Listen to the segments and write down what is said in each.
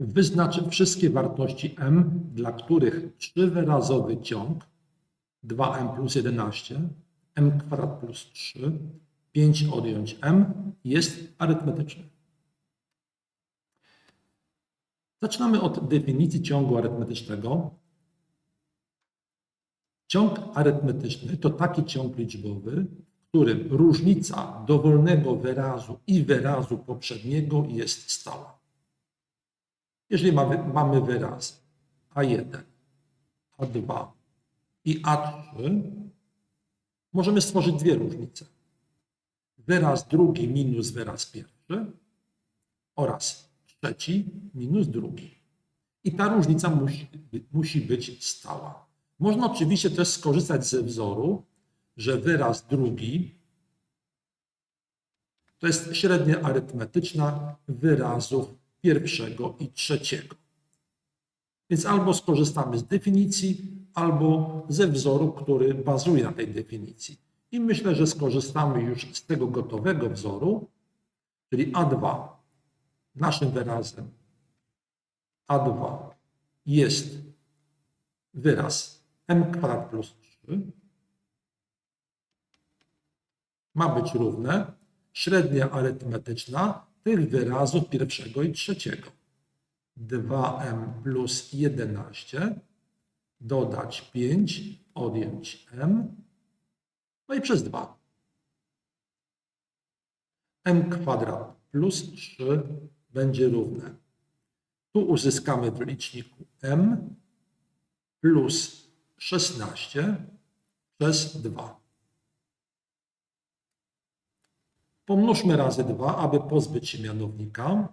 Wyznaczy wszystkie wartości m, dla których trzywyrazowy ciąg 2m plus 11, m kwadrat plus 3, 5 odjąć m jest arytmetyczny. Zaczynamy od definicji ciągu arytmetycznego. Ciąg arytmetyczny to taki ciąg liczbowy, w którym różnica dowolnego wyrazu i wyrazu poprzedniego jest stała. Jeżeli mamy, mamy wyrazy A1, A2 i A3, możemy stworzyć dwie różnice. Wyraz drugi minus wyraz pierwszy oraz trzeci minus drugi. I ta różnica musi, musi być stała. Można oczywiście też skorzystać ze wzoru, że wyraz drugi to jest średnia arytmetyczna wyrazów pierwszego i trzeciego. Więc albo skorzystamy z definicji, albo ze wzoru, który bazuje na tej definicji. I myślę, że skorzystamy już z tego gotowego wzoru, czyli A2 naszym wyrazem A2 jest wyraz m kwadrat plus 3 ma być równe średnia arytmetyczna tych wyrazów pierwszego i trzeciego. 2m plus 11 dodać 5 odjąć m no i przez 2. m kwadrat plus 3 będzie równe. Tu uzyskamy w liczniku m plus 16 przez 2. Pomnóżmy razy 2, aby pozbyć się mianownika.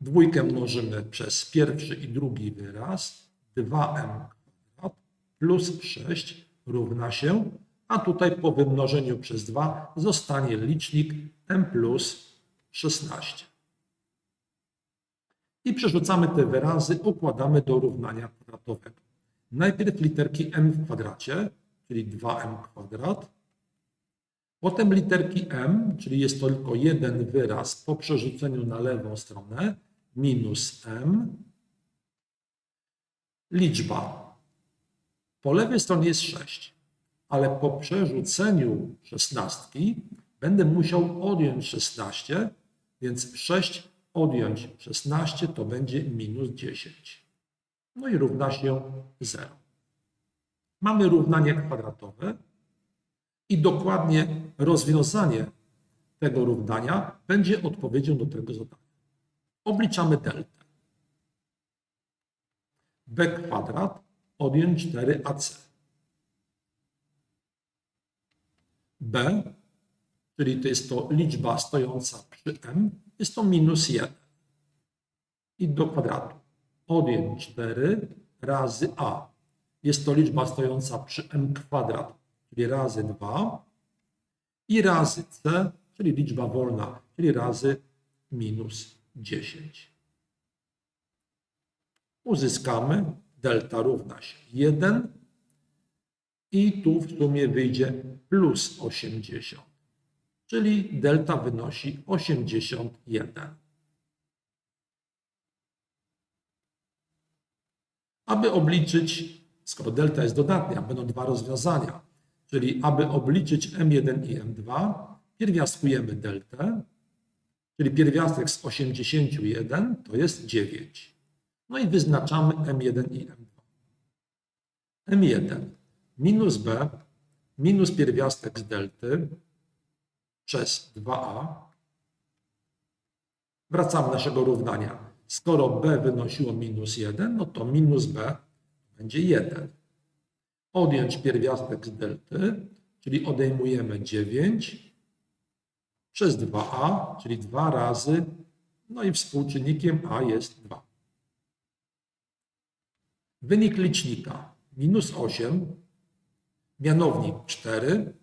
Dwójkę mnożymy przez pierwszy i drugi wyraz. 2m kwadrat plus 6 równa się, a tutaj po wymnożeniu przez 2 zostanie licznik m plus 16. I przerzucamy te wyrazy, układamy do równania kwadratowego. Najpierw literki m w kwadracie, czyli 2m kwadrat. Potem literki m, czyli jest to tylko jeden wyraz po przerzuceniu na lewą stronę, minus m. Liczba. Po lewej stronie jest 6, ale po przerzuceniu szesnastki będę musiał odjąć 16, więc 6 odjąć 16 to będzie minus 10. No i równa się 0. Mamy równanie kwadratowe i dokładnie rozwiązanie tego równania będzie odpowiedzią do tego zadania. Obliczamy deltę. b kwadrat odjąć 4ac. b, czyli to jest to liczba stojąca przy m, jest to minus 1. I do kwadratu. Odjąć 4 razy a. Jest to liczba stojąca przy m kwadrat, czyli razy 2. I razy c, czyli liczba wolna, czyli razy minus 10. Uzyskamy delta równa się 1 i tu w sumie wyjdzie plus 80 czyli delta wynosi 81. Aby obliczyć, skoro delta jest dodatnia, będą dwa rozwiązania, czyli aby obliczyć m1 i m2, pierwiastkujemy deltę, czyli pierwiastek z 81 to jest 9. No i wyznaczamy m1 i m2. m1 minus b minus pierwiastek z delty przez 2a. Wracamy naszego równania. Skoro b wynosiło minus 1, no to minus b będzie 1. Odjąć pierwiastek z delty, czyli odejmujemy 9 przez 2a, czyli 2 razy, no i współczynnikiem a jest 2. Wynik licznika minus 8, mianownik 4,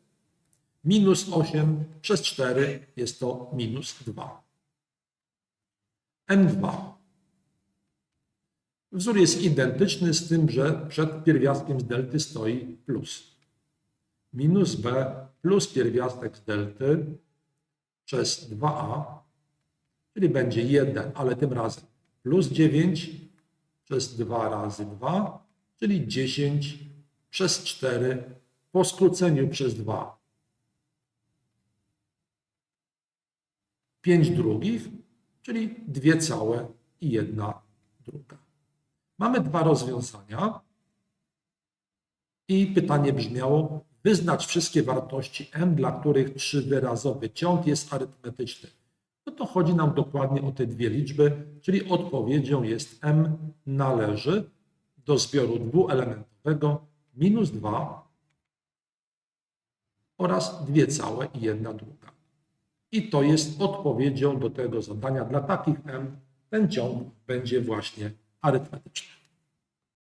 Minus 8 przez 4 jest to minus 2. M2. Wzór jest identyczny z tym, że przed pierwiastkiem z delty stoi plus. Minus b plus pierwiastek z delty przez 2a, czyli będzie 1, ale tym razem plus 9 przez 2 razy 2, czyli 10 przez 4 po skróceniu przez 2. 5 drugich, czyli 2 całe i 1 druga. Mamy dwa rozwiązania i pytanie brzmiało, wyznacz wszystkie wartości m, dla których trzywyrazowy ciąg jest arytmetyczny. No to chodzi nam dokładnie o te dwie liczby, czyli odpowiedzią jest m należy do zbioru dwuelementowego minus 2 oraz 2 całe i 1 druga. I to jest odpowiedzią do tego zadania. Dla takich m ten ciąg będzie właśnie arytmetyczny.